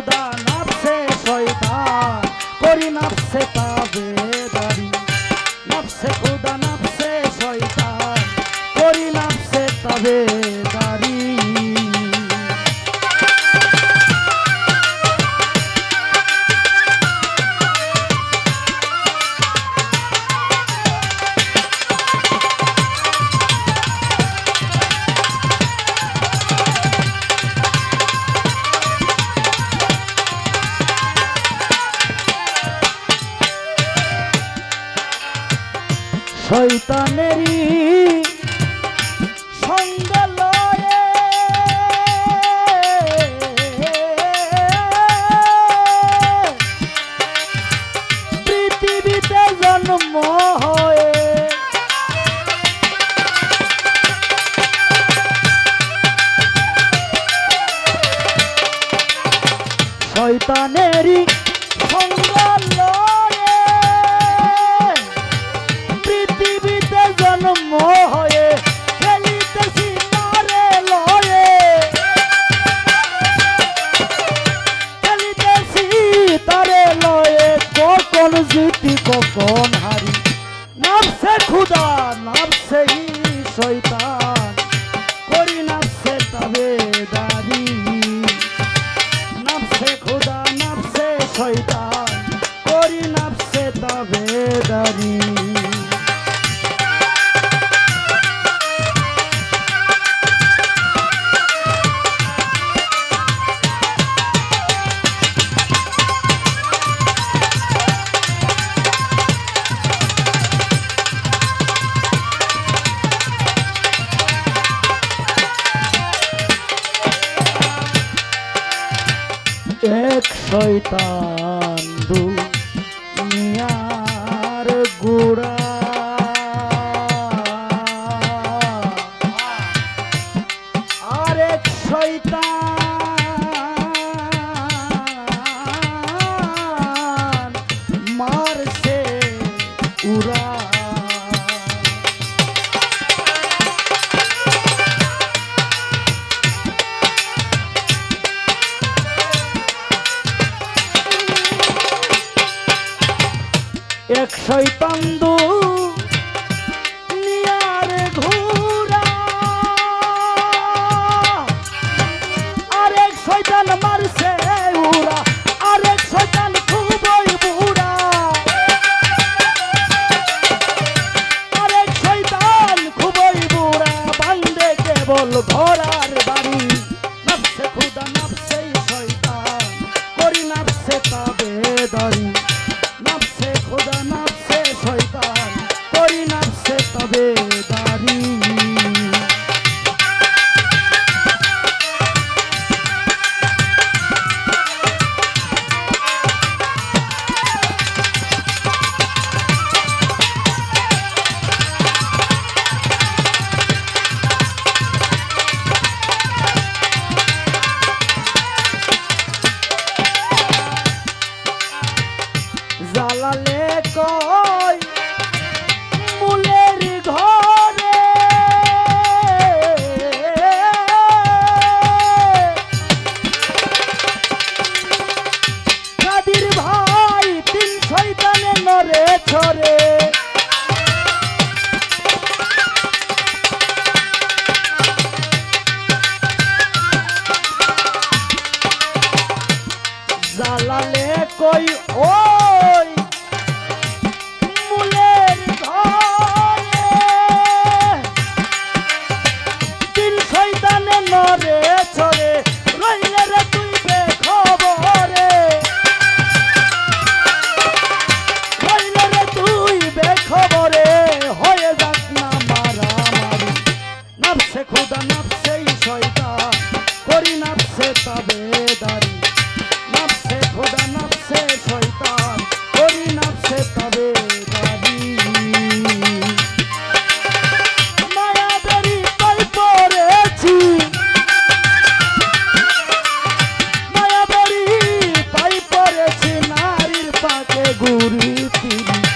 খুদা নাপসে শয়তান। করি নাপসে তাবেদারি। নাপসে খুদা নাপসে শৈতানেরই সঙ্গ লয়ে। পৃথিবীতে জন্ম জন্ম শৈতান শৈতান পুরী তিনি